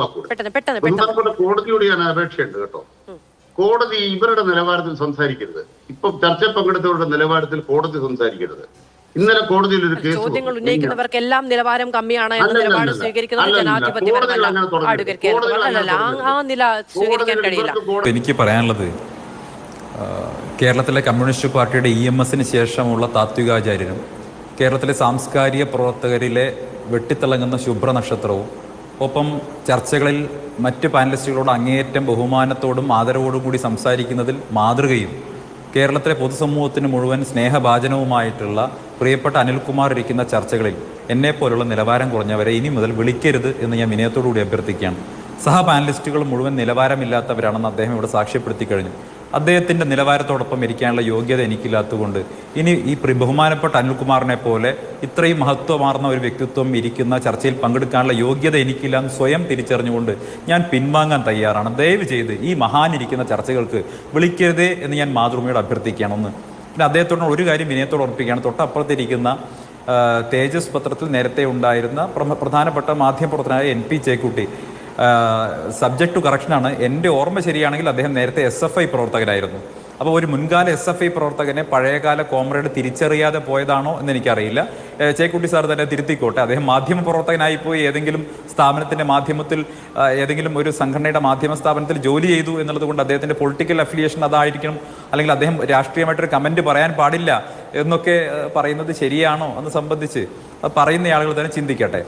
വാക്കുകൂടെ പെട്ടെന്ന് പെട്ടെന്ന് പെട്ടെന്ന്. ബഹുമാനപ്പെട്ട കോടതിയോട് ഞാൻ അപേക്ഷയുണ്ട് കേട്ടോ. കോടതി ഇവരുടെ നിലവാരത്തിൽ സംസാരിക്കരുത്. ഇപ്പൊ ചർച്ച പങ്കെടുത്തവരുടെ നിലവാരത്തിൽ കോടതി സംസാരിക്കരുത്. ഇന്നലെ കോടതിയിൽ ഒരു കേസ് ചോദ്യങ്ങൾ നിലവാരം കമ്മിയാണ് എന്ന നിലപാട്. സ്വീകരിക്കുന്നത് എനിക്ക് പറയാനുള്ളത് കേരളത്തിലെ കമ്മ്യൂണിസ്റ്റ് പാർട്ടിയുടെ ഇ എം എസിന് ശേഷമുള്ള താത്വികാചാര്യനും കേരളത്തിലെ സാംസ്കാരിക പ്രവർത്തകരിലെ വെട്ടിത്തിളങ്ങുന്ന ശുഭ്ര നക്ഷത്രവും ഒപ്പം ചർച്ചകളിൽ മറ്റ് പാനലിസ്റ്റുകളോട് അങ്ങേയറ്റം ബഹുമാനത്തോടും ആദരവോടും കൂടി സംസാരിക്കുന്നതിൽ മാതൃകയും കേരളത്തിലെ പൊതുസമൂഹത്തിന് മുഴുവൻ സ്നേഹഭാചനവുമായിട്ടുള്ള പ്രിയപ്പെട്ട അനിൽകുമാർ ഇരിക്കുന്ന ചർച്ചകളിൽ എന്നെപ്പോലുള്ള നിലവാരം കുറഞ്ഞവരെ ഇനി മുതൽ വിളിക്കരുത് എന്ന് ഞാൻ വിനയത്തോടു കൂടി അഭ്യർത്ഥിക്കുകയാണ്. സഹ പാനലിസ്റ്റുകൾ മുഴുവൻ നിലവാരമില്ലാത്തവരാണെന്ന് അദ്ദേഹം ഇവിടെ സാക്ഷ്യപ്പെടുത്തി കഴിഞ്ഞു. അദ്ദേഹത്തിന്റെ നിലവാരത്തോടൊപ്പം ഇരിക്കാനുള്ള യോഗ്യത എനിക്കില്ലാത്തതുകൊണ്ട് ഇനി ഈ ബഹുമാനപ്പെട്ട അനിൽകുമാറിനെ പോലെ ഇത്രയും മഹത്വമാർന്ന ഒരു വ്യക്തിത്വം ഇരിക്കുന്ന ചർച്ചയിൽ പങ്കെടുക്കാനുള്ള യോഗ്യത എനിക്കില്ല എന്ന് സ്വയം തിരിച്ചറിഞ്ഞുകൊണ്ട് ഞാൻ പിൻവാങ്ങാൻ തയ്യാറാണ്. ദയവ് ചെയ്ത് ഈ മഹാൻ ഇരിക്കുന്ന ചർച്ചകൾക്ക് വിളിക്കരുതേ എന്ന് ഞാൻ മാതൃഭൂമിയോട് അഭ്യർത്ഥിക്കുകയാണ് ഒന്ന് പിന്നെ അദ്ദേഹത്തോട് ഒരു കാര്യം വിനയത്തോട് ഉറപ്പിക്കുകയാണ് തൊട്ടപ്പുറത്തിരിക്കുന്ന തേജസ് പത്രത്തിൽ നേരത്തെ ഉണ്ടായിരുന്ന പ്രധാനപ്പെട്ട മാധ്യമപ്രവർത്തനായ N P Chekkutty subject to കറക്ഷനാണ് എന്റെ ഓർമ്മ ശരിയാണെങ്കിൽ അദ്ദേഹം നേരത്തെ എസ് എഫ് ഐ പ്രവർത്തകരായിരുന്നു അപ്പോൾ ഒരു മുൻകാല എസ് എഫ് ഐ പ്രവർത്തകനെ പഴയകാല കോമ്രേഡ് തിരിച്ചറിയാതെ പോയതാണോ എന്ന് എനിക്കറിയില്ല. ചേക്കുട്ടി സാർ തന്നെ തിരുത്തിക്കോട്ടെ. അദ്ദേഹം മാധ്യമ പ്രവർത്തകനായി പോയി ഏതെങ്കിലും സ്ഥാപനത്തിന്റെ മാധ്യമത്തിൽ ഏതെങ്കിലും ഒരു സംഘടനയുടെ മാധ്യമ സ്ഥാപനത്തിൽ ജോലി ചെയ്തു എന്നുള്ളത് കൊണ്ട് അദ്ദേഹത്തിന്റെ പൊളിറ്റിക്കൽ അഫിലിയേഷൻ അതായിരിക്കണം. അല്ലെങ്കിൽ അദ്ദേഹം രാഷ്ട്രീയമായിട്ടൊരു കമന്റ് പറയാൻ പാടില്ല എന്നൊക്കെ പറയുന്നത് ശരിയാണോ എന്ന് സംബന്ധിച്ച് പറയുന്ന ആളുകൾ തന്നെ ചിന്തിക്കട്ടെ.